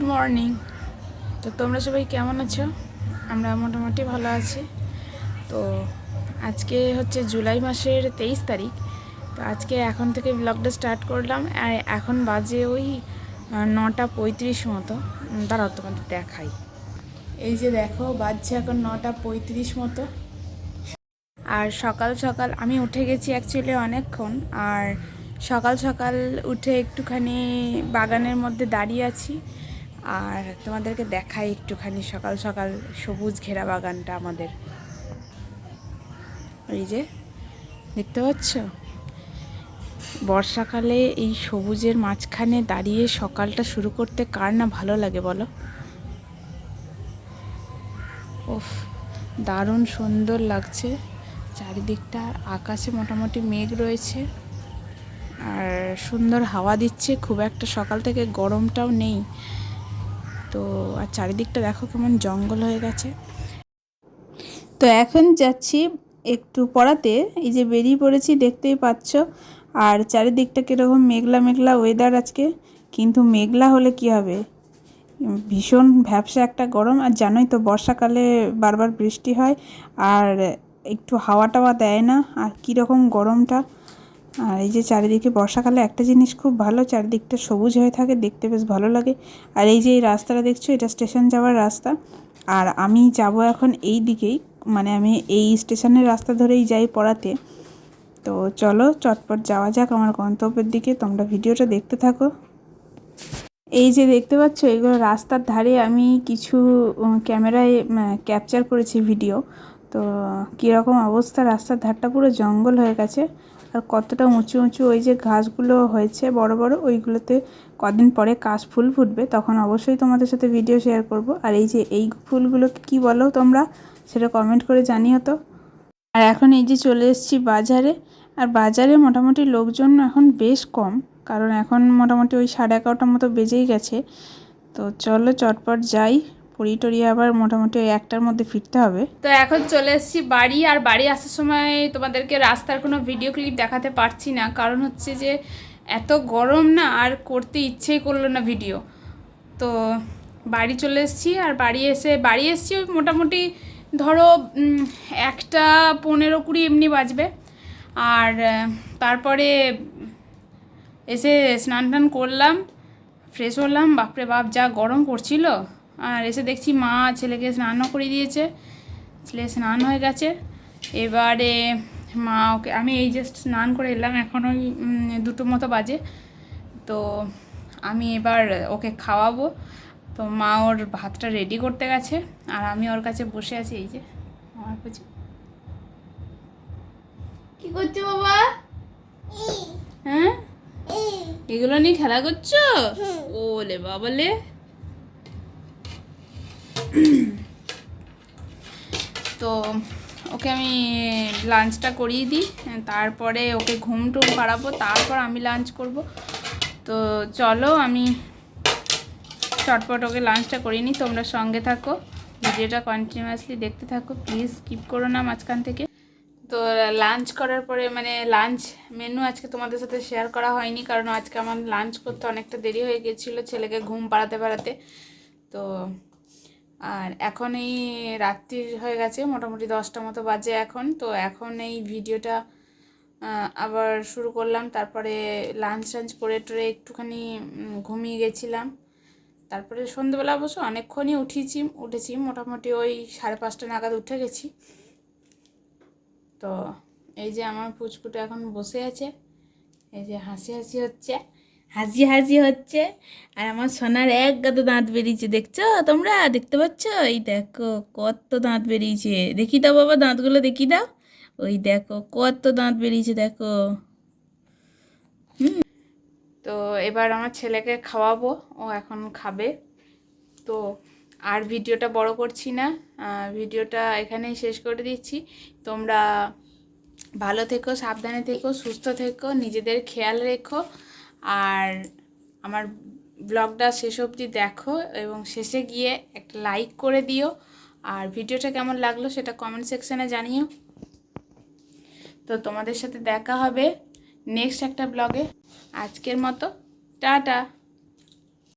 Good morning তো তোমরা সবাই কেমন আছো? আমরা মোটামুটি ভালো আছি। তো আজকে হচ্ছে জুলাই মাসের তেইশ তারিখ। তো আজকে এখন থেকে ব্লগটা স্টার্ট করলাম। আর এখন বাজে ওই নটা পঁয়ত্রিশ মতো। দাঁড়াও তোমাদের দেখাই। এই যে দেখো, বাজছে এখন নটা পঁয়ত্রিশ মতো। আর সকাল সকাল আমি উঠে গেছি অ্যাকচুয়ালি অনেকক্ষণ। আর সকাল সকাল উঠে একটুখানি বাগানের মধ্যে দাঁড়িয়ে আছি। আর তোমাদেরকে দেখাই একটুখানি সকাল সকাল সবুজ ঘেরা বাগানটা আমাদের। এই যে, দেখতে পাচ্ছ? বর্ষাকালে এই সবুজের মাঝখানে দাঁড়িয়ে সকালটা শুরু করতে কার না ভালো লাগে বলো? ওফ দারুণ সুন্দর লাগছে। চারিদিকটা আকাশে মোটামুটি মেঘ রয়েছে। আর সুন্দর হাওয়া দিচ্ছে। খুব একটা সকাল থেকে গরমটাও নেই। তো আর চারিদিকটা দেখো কেমন জঙ্গল হয়ে গেছে। তো এখন যাচ্ছি একটু পড়াতে, এই যে বেরিয়ে পড়েছি দেখতেই পাচ্ছ। আর চারিদিকটা কীরকম মেঘলা মেঘলা ওয়েদার আজকে, কিন্তু মেঘলা হলে কি হবে? ভীষণ ভ্যাবসা একটা গরম। আর জানোই তো বর্ষাকালে বারবার বৃষ্টি হয়, আর একটু হাওয়া টাওয়া দেয় না। আর কীরকম গরমটা। আর এই যে চারিদিকে বর্ষাকালে একটা জিনিস খুব ভালো, চারিদিকটা সবুজ হয়ে থাকে, দেখতে বেশ ভালো লাগে। আর এই যে এই রাস্তাটা দেখছ, এটা স্টেশন যাওয়ার রাস্তা। আর আমি যাব এখন এই দিকেই মানে আমি এই স্টেশনের রাস্তা ধরেই যাই পড়াতে। তো চলো, চটপট যাওয়া যাক আমার গন্তব্যের দিকে, তোমরা ভিডিওটা দেখতে থাকো। এই যে দেখতে পাচ্ছ, এগুলো রাস্তার ধারে আমি কিছু ক্যামেরায় ক্যাপচার করেছি ভিডিও। তো কীরকম অবস্থা, রাস্তার ধারটা পুরো জঙ্গল হয়ে গেছে। আর কতটা উঁচু উঁচু ওই যে ঘাসগুলো হয়েছে, বড় বড়, ওইগুলোতে কদিন পরে কাশ ফুল ফুটবে, তখন অবশ্যই তোমাদের সাথে ভিডিও শেয়ার করব। আর এই যে এই ফুলগুলোকে কি বলো তোমরা, সেটা কমেন্ট করে জানিও তো। আর এখন এই যে চলে এসেছি বাজারে, আর বাজারে মোটামুটি লোকজন এখন বেশ কম, কারণ এখন মোটামুটি ওই সাড়ে এগারোটার মতো বেজেই গেছে। তো চলো চটপট যাই। পড়ি টড়ি আবার মোটামুটি ওই একটার মধ্যে ফিরতে হবে। তো এখন চলে এসেছি বাড়ি, আর বাড়ি আসার সময় তোমাদেরকে রাস্তার কোনো ভিডিও ক্লিপ দেখাতে পারছি না। কারণ হচ্ছে যে এত গরম না, আর করতে ইচ্ছেই করল না ভিডিও তো বাড়ি চলে এসেছি, আর বাড়ি এসে, বাড়ি এসেছি ওই মোটামুটি ধরো একটা পনেরো কুড়ি এমনি বাজবে। আর তারপরে এসে স্নান টান করলাম ফ্রেশ হলাম, বাপরে বাপ, যা গরম করছিল। আর এসে দেখছি মা ছেলেকে স্নানও করে দিয়েছে। ছেলে স্নান হয়ে গেছে। এবারে মা ওকে আমি এই জাস্ট স্নান করে এলাম এখন ওই দুটো মতো বাজে। তো আমি এবার ওকে খাওয়াবো। তো মা ওর ভাতটা রেডি করতে গেছে আর আমি ওর কাছে বসে আছি এই যে। আমার কাছে কি করছ বাবা? হ্যাঁ? এগুলো নিয়ে খেলা করছ? ওলে বাবালে। তো ওকে আমি লাঞ্চটা করিয়ে দিই, তারপরে ওকে ঘুম টুম পাড়াবো, তারপর আমি লাঞ্চ করব। তো চলো আমি চটপট ওকে লাঞ্চটা করিয়ে নিই, তোমরা সঙ্গে থাকো, ভিডিওটা কন্টিনিউয়াসলি দেখতে থাকো প্লিজ স্কিপ করো না মাঝখান থেকে। তো লাঞ্চ করার পরে মানে লাঞ্চ মেনু আজকে তোমাদের সাথে শেয়ার করা হয়নি, কারণ আজকে আমার লাঞ্চ করতে অনেকটা দেরি হয়ে গেছিল ছেলেকে ঘুম পাড়াতে পাড়াতে। তো আর এখন এই রাত্রির হয়ে গেছে, মোটামুটি দশটা মতো বাজে এখন। তো এখন এই ভিডিওটা আবার শুরু করলাম। তারপরে লাঞ্চ টাঞ্চ করে টরে একটুখানি ঘুমিয়ে গেছিলাম। তারপরে সন্ধ্যেবেলা অবশ্য অনেকক্ষণই উঠেছি উঠেছি। মোটামুটি ওই সাড়ে পাঁচটা নাগাদ উঠে গেছি। তো এই যে আমার পুচকুটা এখন বসে আছে, এই যে হাসি হাসি হচ্ছে। হাসি হাসি হচ্ছে। আর আমার সোনার এক গাদা দাঁত বেরিয়েছে, দেখছ? তোমরা দেখতে পাচ্ছ? এই দেখো, কত দাঁত বেরিয়েছে। দেখি দাও বাবা দাঁতগুলো, দেখি দাও। ওই দেখো, কত দাঁত বেরিয়েছে, দেখো। হুম। তো এবার আমার ছেলেকে খাওয়াবো, ও এখন খাবে। তো আর ভিডিওটা বড় করছি না ভিডিওটা এখানেই শেষ করে দিচ্ছি। তোমরা ভালো থেকো, সাবধানে থেকো, সুস্থ থেকো, নিজেদের খেয়াল রেখো। আর আমার ব্লগটা শেষ অবধি দেখো এবং শেষে গিয়ে একটা লাইক করে দিও। আর ভিডিওটা কেমন লাগল সেটা কমেন্ট সেকশানে জানিও। তো তোমাদের সাথে দেখা হবে নেক্সট একটা ব্লগে আজকের মতো, টাটা।